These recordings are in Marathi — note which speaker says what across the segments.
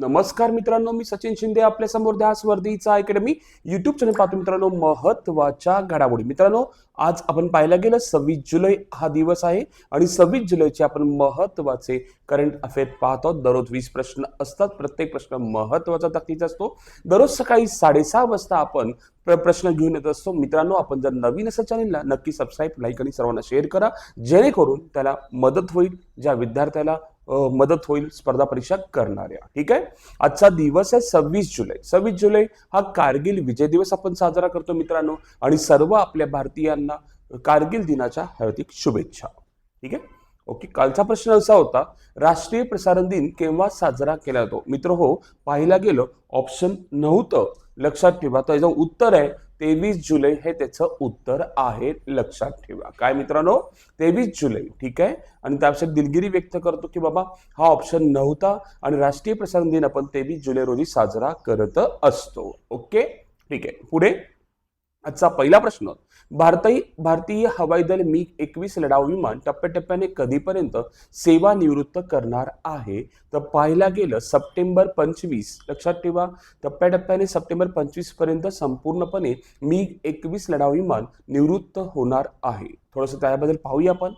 Speaker 1: नमस्कार मित्रांनो मी सचिन शिंदे आपल्यासमोर द्या स्वर्धीचा अकॅडमी युट्यूब चॅनल पाहतो मित्रांनो महत्त्वाच्या घडामोडी. मित्रांनो आज आपण पाहायला गेलं सव्वीस जुलै हा दिवस आहे आणि सव्वीस जुलैचे आपण महत्त्वाचे करंट अफेअर पाहतो. दररोज वीस प्रश्न असतात प्रत्येक प्रश्न महत्त्वाचा ताकदीचा असतो. दररोज सकाळी साडेसहा वाजता आपण प्र- प्रश्न घेऊन येत असतो. मित्रांनो आपण जर नवीन असेल चॅनलला नक्की सबस्क्राईब लाईक आणि सर्वांना शेअर करा. जेणेकरून त्याला मदत होईल ज्या विद्यार्थ्याला मदत होईल स्पर्धा परीक्षा करणाऱ्या. ठीक आहे? आजचा दिवस आहे सव्वीस जुलै. सव्वीस जुलै हा कारगिल विजय दिवस आपण साजरा करतो मित्रांनो. आणि सर्व आपल्या भारतीयांना कारगिल दिनाच्या हार्दिक शुभेच्छा. ठीक आहे? ओके कालचा प्रश्न असा होता राष्ट्रीय प्रसारण दिन केव्हा साजरा केला जातो? मित्र हो पाहिला गेलं ऑप्शन नव्हतं. लक्षात ठेवा तर याचं उत्तर आहे. तेवीस जुलै हे त्याचं उत्तर आहे लक्षात ठेवा. काय मित्रांनो? तेवीस जुलै ठीक आहे? आणि त्यापेक्षा दिलगिरी व्यक्त करतो की बाबा हा ऑप्शन नव्हता आणि राष्ट्रीय प्रसारण दिन आपण तेवीस जुलै रोजी साजरा करत असतो. ओके? ठीक आहे. पुढे? आजचा पहिला प्रश्न भारतीय भारतीय हवाई दल मी एकवीस लढाऊ विमान टप्प्याटप्प्याने कधीपर्यंत सेवानिवृत्त करणार आहे? तर पाहायला गेलं सप्टेंबर पंचवीस लक्षात ठेवा टप्प्याटप्प्याने सप्टेंबर पंचवीसपर्यंत संपूर्णपणे मी एकवीस लढाऊ विमान निवृत्त होणार आहे. थोडंसं त्याबद्दल पाहूया आपण.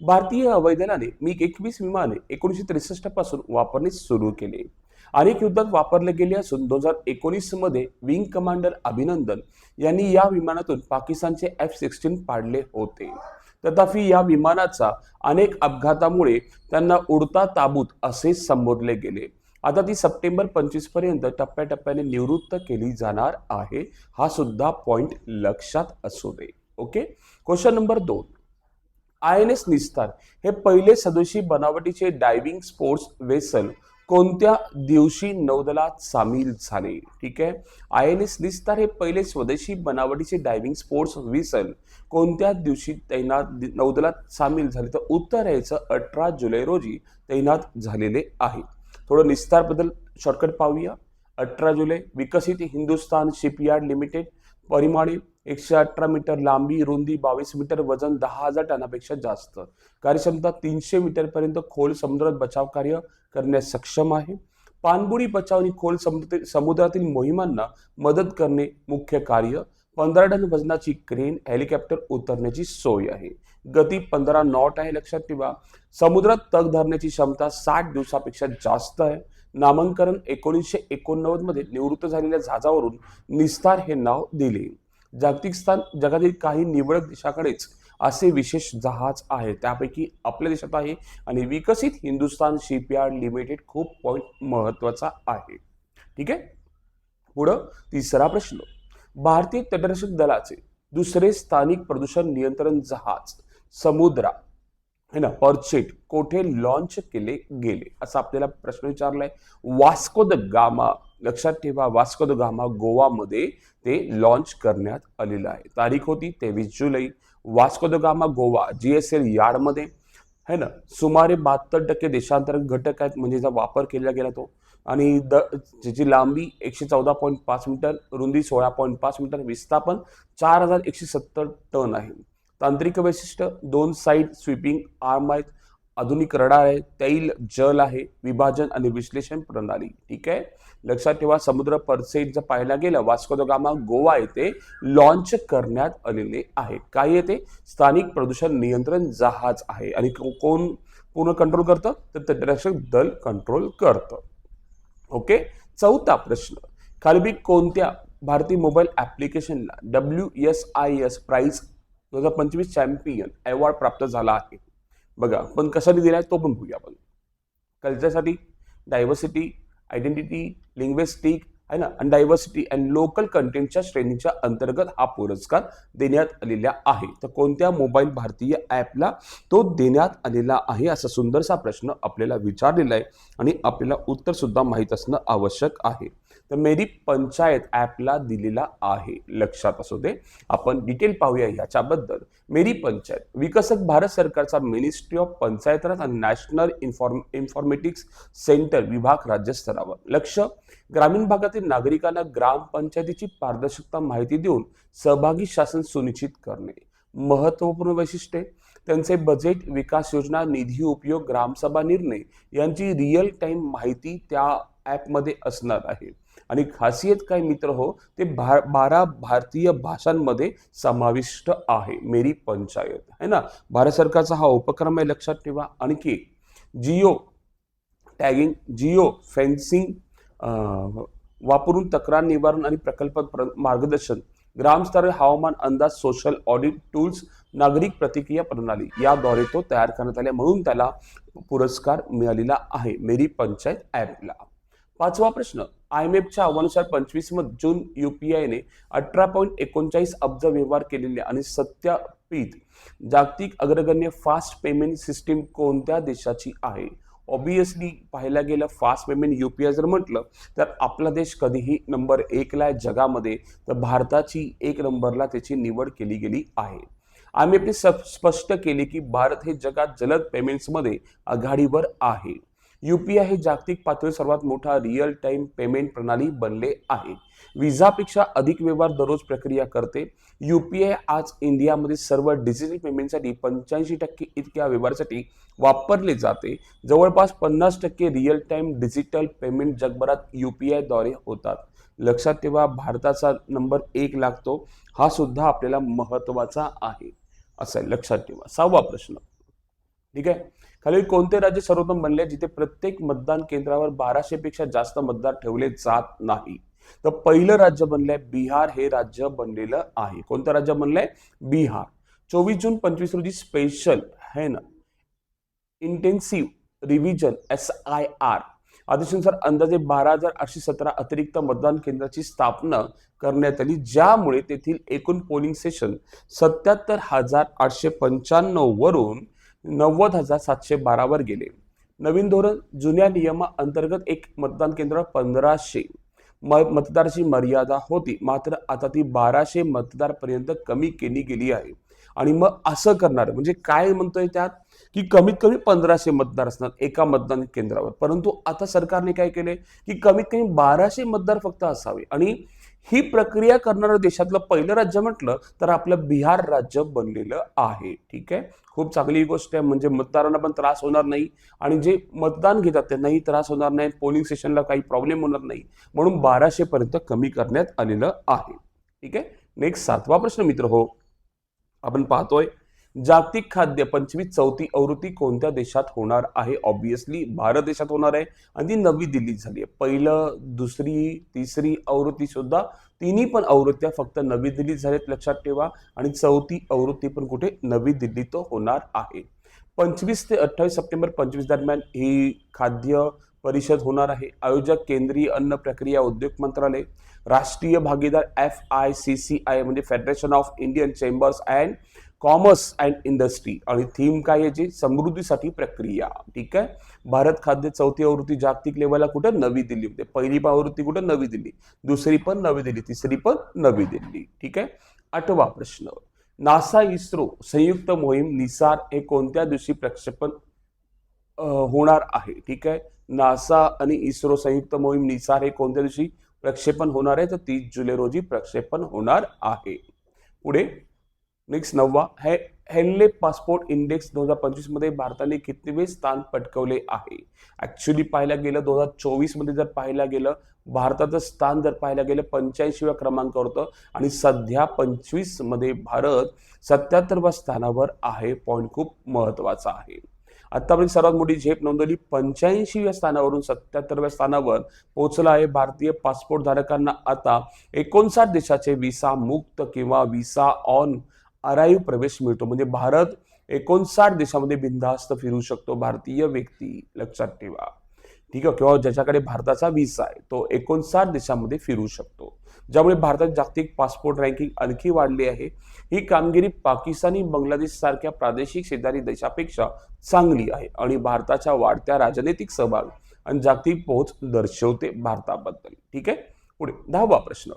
Speaker 1: भारतीय हवाई दलाने मिग एकवीस विमाने एकोणीसशे त्रेसष्टपासून वापरणे सुरू केले. अनेक युद्धात वापरले गेले असून दोन हजार एकोणीसमध्ये विंग कमांडर अभिनंदन यांनी या विमानातून पाकिस्तानचे एफ सिक्स्टीन पाडले होते. तथापि या विमानाचा अनेक अपघातामुळे त्यांना उडता ताबूत असे संबोधले गेले. आता ती सप्टेंबर पंचवीसपर्यंत टप्प्याटप्प्याने निवृत्त केली जाणार आहे हा सुद्धा पॉइंट लक्षात असू दे. ओके? क्वेश्चन नंबर दोन. आय एन एस निस्तार हे पहिले स्वदेशी बनावटीचे डायव्हिंग स्पोर्ट्स वेसल कोणत्या दिवशी नौदलात सामील झाले? ठीक आहे. आय एन एस निस्तार हे पहिले स्वदेशी बनावटीचे डायव्हिंग स्पोर्ट्स विसल कोणत्या दिवशी तैनात नौदलात सामील झाले? तर उत्तर यायचं अठरा जुलै रोजी तैनात झालेले आहे. थोडं निस्तारबद्दल शॉर्टकट पाहूया. अठरा जुलै विकसित हिंदुस्तान शिपयार्ड लिमिटेड परिमाणे एकशे अठरा मीटर लांबी रुंदी बावीस मीटर वजन दहा हजार टनापेक्षा जास्त. कार्यक्षमता तीनशे मीटरपर्यंत खोल समुद्रात बचाव कार्य करण्यास सक्षम आहे. पाणबुडी बचाव आणि खोल समुद्र समुद्रातील मोहिमांना मदत करणे मुख्य कार्य. पंधरा टन वजनाची क्रेन हेलिकॉप्टर उतरण्याची सोय आहे. गती पंधरा नॉट आहे लक्षात ठेवा. समुद्रात तग धरण्याची क्षमता साठ दिवसापेक्षा जास्त आहे. नामांकन एकोणीसशे एकोणनव्वदमध्ये निवृत्त झालेल्या जहाजावरून निस्तार हे नाव दिले. जागतिक स्थान जगातील काही निवडक देशाकडेच असे विशेष जहाज आहे त्यापैकी आपल्या देशात आहे आणि विकसित हिंदुस्थान शिपयार्ड लिमिटेड खूप पॉईंट महत्त्वाचा आहे. ठीक आहे? पुढं तिसरा प्रश्न. भारतीय तटरक्षक दलाचे दुसरे स्थानिक प्रदूषण नियंत्रण जहाज समुद्रा. है ना पर्चेट कोठे लॉन्च केले गेले असा आपल्याला प्रश्न विचारलाय. वास्को द गामा लक्षात ठेवा वास्को द गामा गोवामध्ये ते लॉन्च करण्यात आलेलं आहे. तारीख होती तेवीस जुलै. Vasco da Gama Goa G S L यार्डमध्ये है ना सुमारे बहात्तर टक्के देशांतर्गत घटक आहेत म्हणजे ज्याचा वापर केला गेला तो. आणि द ज्याची लांबी एकशे चौदा पॉईंट पाच मीटर रुंदी सोळा पॉईंट पाच मीटर विस्थापन चार हजार एकशे सत्तर टन आहे. तांत्रिक वैशिष्ट्य दोन साईड स्वीपिंग आर्म आहेत आधुनिक रडार आहे तैल जल आहे विभाजन आणि विश्लेषण प्रणाली ठीक आहे? लक्षात ठेवा समुद्र परसेट जर पाहायला गेलं वास्को द गामा गोवा येथे लॉन्च करण्यात आलेले आहे काय येते स्थानिक प्रदूषण नियंत्रण जहाज आहे. आणि कोण पूर्ण कंट्रोल करतं? तर तटरक्षक दल कंट्रोल करतं. ओके? चौथा प्रश्न. खालबी कोणत्या भारतीय mobile ॲप्लिकेशनला W S I S prize दोन हजार पंचवीस चॅम्पियन अवॉर्ड प्राप्त झाला आहे. बघा पण कशाने दिला आहे तो पण बघूया आपण. कल्चरसाठी डायव्हर्सिटी आयडेंटिटी लिंग्विस्टिक आहे ना? आणि डायव्हर्सिटी अँड लोकल कंटेंटच्या श्रेणीच्या अंतर्गत हा पुरस्कार देण्यात आलेला आहे. तर कोणत्या मोबाईल भारतीय ॲपला तो देण्यात आलेला आहे? असा सुंदरसा प्रश्न आपल्याला विचारलेला आहे आणि आपल्याला उत्तरसुद्धा माहीत असणं आवश्यक आहे. तर मेरी पंचायत ॲपला दिलेला आहे. लक्षात असू दे. आपण डिटेल पाहूया ह्याच्याबद्दल. मेरी पंचायत विकसक भारत सरकारचा मिनिस्ट्री ऑफ पंचायत राज आणि नॅशनल इन्फॉर्म इन्फॉर्मेटिक्स सेंटर विभाग राज्यस्तरावर लक्ष ग्रामीण भागातील नागरिकांना ग्रामपंचायतीची पारदर्शकता माहिती देऊन सहभागी शासन सुनिश्चित करणे. महत्त्वपूर्ण वैशिष्ट्ये त्यांचे बजेट विकास योजना निधी उपयोग ग्रामसभा निर्णय यांची रिअल टाइम माहिती त्या ॲपमध्ये असणार आहे. आणि खासियत काय मित्र हो ते भा बारा भारतीय भाषांमध्ये समाविष्ट आहे मेरी पंचायत. है ना? भारत सरकारचा हा उपक्रम आहे लक्षात ठेवा. आणखी जिओ टॅगिंग जिओ फेन्सिंग वापरून तक्रार निवारण आणि प्रकल्प प्र- मार्गदर्शन ग्रामस्तरीय हवामान अंदाज सोशल ऑडिट टूल्स नागरिक प्रतिक्रिया प्रणाली याद्वारे तो तयार करण्यात आले. म्हणून त्याला पुरस्कार मिळालेला आहे मेरी पंचायत ॲपला पाचवा प्रश्न. आय एम एफच्या आव्हानुसार पंचवीस जून युपीआयने अठरा पॉईंट एकोणचाळीस अब्ज व्यवहार केलेले आणि सत्यापित जागतिक अग्रगण्य फास्ट पेमेंट सिस्टीम कोणत्या देशाची आहे? ऑब्विसली पाहायला गेलं फास्ट पेमेंट युपीआय जर म्हटलं तर आपला देश कधीही नंबर एकला आहे जगामध्ये तर भारताची एक नंबरला त्याची निवड केली गेली आहे. आम्ही आपली स्पष्ट केले की भारत हे जगात जलद पेमेंट्समध्ये आघाडीवर आहे. युपीआय हे जागतिक पातळीवर सर्वात मोठा रिअल टाइम पेमेंट प्रणाली बनले आहे. विजापेक्षा अधिक व्यवहार दररोज प्रक्रिया करते. युपीआय आज इंडियामध्ये सर्व डिजिटल पेमेंटसाठी पंच्याऐंशी टक्के इतक्या व्यवहारासाठी वापरले जाते. जवळपास पन्नास टक्के रिअल टाइम डिजिटल पेमेंट जगभरात युपीआयद्वारे होतात. लक्षात ठेवा भारताचा नंबर एक लागतो. हा सुद्धा आपल्याला महत्त्वाचा आहे. असं आहे लक्षात ठेवा. सहावा प्रश्न. ठीक आहे? खालील कोणते राज्य सर्वोत्तम बनले जिथे प्रत्येक मतदान केंद्रावर बाराशे पेक्षा जास्त मतदार ठेवले जात नाही? तर पहिलं राज्य बनलंय बिहार हे राज्य बनलेलं आहे. कोणतं राज्य बनलंय? बिहार. चोवीस जून पंचवीस रोजी स्पेशल है ना? Intensive revision S I R आदेशानुसार अंदाजे बारा हजार आठशे सतरा अतिरिक्त मतदान केंद्राची स्थापना करण्यात आली ज्यामुळे तेथील एकूण पोलिंग सेशन सत्याहत्तर हजार आठशे पंच्याण्णव वरून नव्वद हजार सातशे बारावर गेले. नवीन धोरण जुन्या नियमा अंतर्गत एक मतदान केंद्र पंधराशे म मतदाराची मर्यादा होती. मात्र आता ती बाराशे मतदारपर्यंत कमी केली गेली आहे. आणि मग असं करणार म्हणजे काय म्हणतोय त्यात? की कमीत कमी पंधराशे मतदार असणार एका मतदान केंद्रावर. परंतु आता सरकारने काय केले? की कमीत कमी बाराशे मतदार फक्त असावे. आणि ही प्रक्रिया करणारं देशातलं पहिलं राज्य म्हटलं तर आपलं बिहार राज्य बनलेलं आहे. ठीक आहे? खूप चांगली गोष्ट आहे. म्हणजे मतदारांना पण त्रास होणार नाही आणि जे मतदान घेतात त्यांनाही त्रास होणार नाही. पोलिंग स्टेशनला काही प्रॉब्लेम होणार नाही. म्हणून बाराशे पर्यंत कमी करण्यात आलेलं आहे. ठीक आहे? नेक्स्ट सातवा प्रश्न मित्र हो आपण पाहतोय. जागतिक खाद्य पंचवीस चौथी आवृत्ती कोणत्या देशात होणार आहे? ऑब्विसली भारत देशात होणार आहे आणि ती नवी दिल्लीत झाली आहे. पहिलं दुसरी तिसरी आवृत्ती सुद्धा तिन्ही पण आवृत्त्या फक्त नवी दिल्लीत झाल्यात लक्षात ठेवा. आणि चौथी आवृत्ती पण कुठे? नवी दिल्लीत होणार आहे. पंचवीस ते अठ्ठावीस सप्टेंबर पंचवीस दरम्यान ही खाद्य परिषद होणार आहे. आयोजक केंद्रीय अन्न प्रक्रिया उद्योग मंत्रालय राष्ट्रीय भागीदार F I C C I म्हणजे federation of Indian chambers and commerce and industry आणि थीम काय याची समृद्धीसाठी प्रक्रिया. ठीक आहे? भारत खाद्य चौथी आवृत्ती जागतिक लेवलला कुठं? नवी दिल्लीमध्ये. पहिली पण आवृत्ती कुठं? नवी दिल्ली. दुसरी पण नवी दिल्ली. तिसरी पण नवी दिल्ली. ठीक आहे? आठवा प्रश्न. नासा इस्रो संयुक्त मोहीम निसार हे कोणत्या दिवशी प्रक्षेपण होणार आहे? ठीक आहे? नासा आणि इस्रो संयुक्त मोहीम निसार हे कोणत्या दिवशी प्रक्षेपण होणार आहे? तर तीस जुलै रोजी प्रक्षेपण होणार आहे. पुढे नेक्स्ट नववा हे हेल्ले पासपोर्ट इंडेक्स दोन हजार पंचवीसमध्ये भारताने कितवे स्थान पटकवले आहे? ऍक्च्युली पाहायला गेलं दोन हजार चोवीसमध्ये जर पाहायला गेलं भारताचं स्थान जर पाहायला गेलं पंच्याऐंशीव्या क्रमांकावर होतं. आणि सध्या पंचवीसमध्ये भारत सत्याहत्तरव्या स्थानावर आहे. पॉईंट खूप महत्त्वाचा आहे. आतापर्यंत सर्वात मोठी झेप नोंदवली पंच्याऐंशीव्या स्थानावरून सत्याहत्तरव्या स्थानावर पोहोचला आहे भारतीय पासपोर्ट धारकांना. आता एकोणसाठ देशाचे विसा मुक्त किंवा विसा ऑन अराईव्ह प्रवेश मिळतो. म्हणजे भारत एकोणसाठ देशामध्ये बिनधास्त फिरू शकतो भारतीय व्यक्ती. लक्षात ठेवा. ठीक आहे? किंवा ज्याच्याकडे भारताचा विसा आहे तो एकोणसाठ देशामध्ये फिरू शकतो. ज्यामुळे भारतात जागतिक पासपोर्ट रँकिंग आणखी वाढली आहे. ही कामगिरी पाकिस्तानी बांगलादेश सारख्या प्रादेशिक शेजारी देशापेक्षा चांगली आहे आणि भारताच्या वाढत्या राजनैतिक सहभाग आणि जागतिक पोहोच दर्शवते भारताबद्दल. ठीक आहे? पुढे दहावा प्रश्न.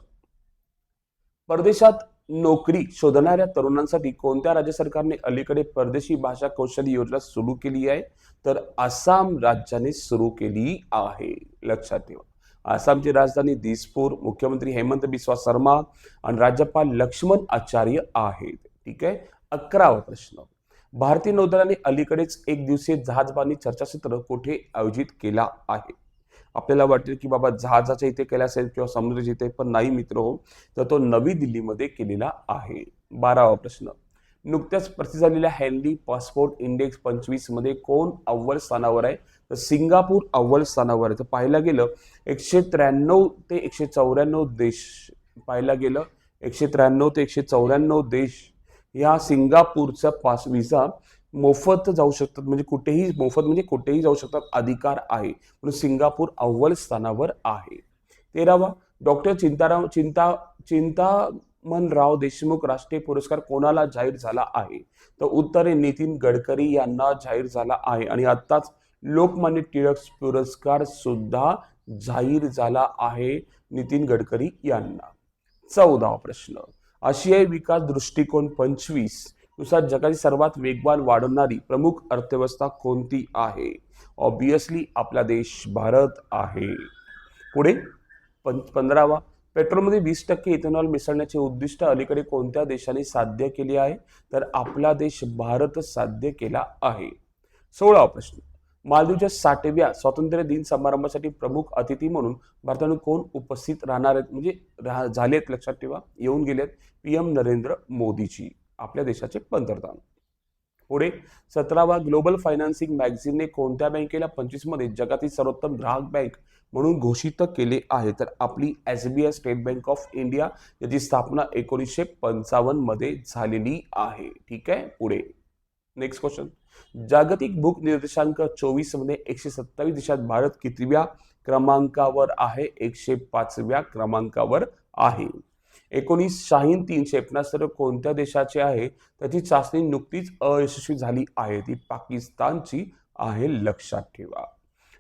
Speaker 1: परदेशात नोकरी शोधणाऱ्या तरुणांसाठी कोणत्या राज्य सरकारने अलीकडे परदेशी भाषा कौशल्य योजना सुरू केली आहे? तर आसाम राज्याने सुरू केली आहे. लक्षात ठेवा. आसामची राजधानी दिसपूर मुख्यमंत्री हेमंत बिस्वा शर्मा आणि राज्यपाल लक्ष्मण आचार्य आहेत. ठीक आहे? अकरावा प्रश्न. भारतीय नौदलाने अलीकडेच एक दिवसीय जहाजबानी चर्चासत्र कुठे आयोजित केला आहे? आपल्याला वाटेल की बाबा जहाजाच्या इथे केला असेल किंवा समुद्राच्या इथे पण नाही मित्र हो तर तो नवी दिल्लीमध्ये केलेला आहे. बारावा प्रश्न. नुकत्याच प्रसिद्ध झालेल्या हेल्दी पासपोर्ट इंडेक्स पंचवीसमध्ये कोण अव्वल स्थानावर आहे? तर सिंगापूर अव्वल स्थानावर आहे. तर पाहायला गेलं एकशे त्र्याण्णव ते एकशे चौऱ्याण्णव देश पाहायला गेलं. एकशे त्र्याण्णव ते एकशे चौऱ्याण्णव देश या सिंगापूरचा पास विजा मोफत जाऊ शकतात. म्हणजे कुठेही मोफत म्हणजे कुठेही जाऊ शकतात. अधिकार आहे. म्हणून सिंगापूर अव्वल स्थानावर आहे. तेरावा डॉक्टर चिंताराम चिंता चिंतामणराव देशमुख राष्ट्रीय पुरस्कार कोणाला जाहीर झाला आहे? तर उत्तर आहे नितीन गडकरी यांना जाहीर झाला आहे. आणि आत्ताच लोकमान्य टिळक पुरस्कार सुद्धा जाहीर झाला आहे नितीन गडकरी यांना. चौदावा प्रश्न. आशियाई विकास दृष्टिकोन पंचवीस. नुसार जगाची सर्वात वेगवान वाढणारी प्रमुख अर्थव्यवस्था कोणती आहे? ऑब्विसली आपला देश भारत आहे. पुढे पं पंधरावा. पेट्रोलमध्ये वीस टक्के इथेनॉल मिसळण्याचे उद्दिष्ट अलीकडे कोणत्या देशाने साध्य केले आहे? तर आपला देश भारत साध्य केला आहे. सोळावा प्रश्न. मालदीवच्या साठव्या स्वातंत्र्य दिन समारंभासाठी प्रमुख अतिथी म्हणून भारताने कोण उपस्थित राहणार आहेत? म्हणजे राह झाले आहेत लक्षात ठेवा. येऊन गेलेत पी एम नरेंद्र मोदीजी. आपल्या देशाचे पंतप्रधान. पुढे सतरावा ग्लोबल फायनान्सिंग मॅगझिनने कोणत्या बँकेला पंचवीसमध्ये जगातील सर्वोत्तम ग्राहक बँक म्हणून घोषित केले आहे? तर आपली S B I state bank of India याची स्थापना एकोणीसशे पंचावन्नमध्ये झालेली आहे. ठीक आहे? पुढे. नेक्स्ट क्वेश्चन जागतिक भूक निर्देशांक चोवीसमध्ये एकशे सत्तावीस देशात भारत कितव्या क्रमांकावर आहे? एकशे पाचव्या क्रमांकावर आहे. एकोणीस शाहीन तीन क्षेपणास्त्र कोणत्या देशाचे आहे? त्याची चाचणी नुकतीच अयशस्वी झाली आहे. ती पाकिस्तानची आहे लक्षात ठेवा.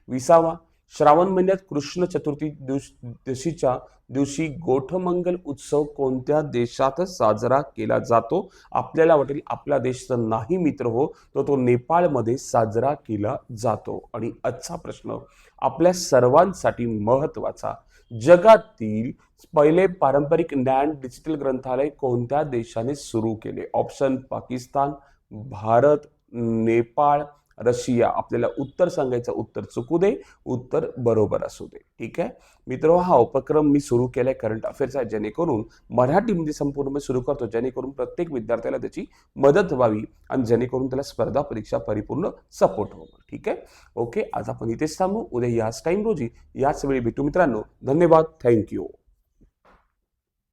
Speaker 1: विसावा. श्रावण महिन्यात कृष्ण चतुर्थी दिवशीच्या दिवशी गोठमंगल उत्सव कोणत्या देशात साजरा केला जातो? आपल्याला वाटेल आपला देश तर नाही मित्र हो तो तो नेपाळमध्ये साजरा केला जातो. आणि आजचा प्रश्न आपल्या सर्वांसाठी महत्त्वाचा जगातील पहिले पारंपरिक ज्ञान डिजिटल ग्रंथालय कोणत्या देशाने सुरू केले? ऑप्शन पाकिस्तान भारत नेपाळ रशिया आपल्याला उत्तर सांगायचं उत्तर चुकू दे उत्तर बरोबर असू दे. ठीक आहे? मित्र हा उपक्रम मी सुरू केलाय करंट अफेअर्सचा जेणेकरून मराठीमध्ये संपूर्ण सुरू करतो. जेणेकरून प्रत्येक विद्यार्थ्याला त्याची मदत व्हावी आणि जेणेकरून त्याला स्पर्धा परीक्षा परिपूर्ण सपोर्ट व्हावं. ठीक आहे? ओके आज आपण इथेच थांबू. उद्या याच टाइम रोजी याच वेळी भेटू मित्रांनो. धन्यवाद. थँक्यू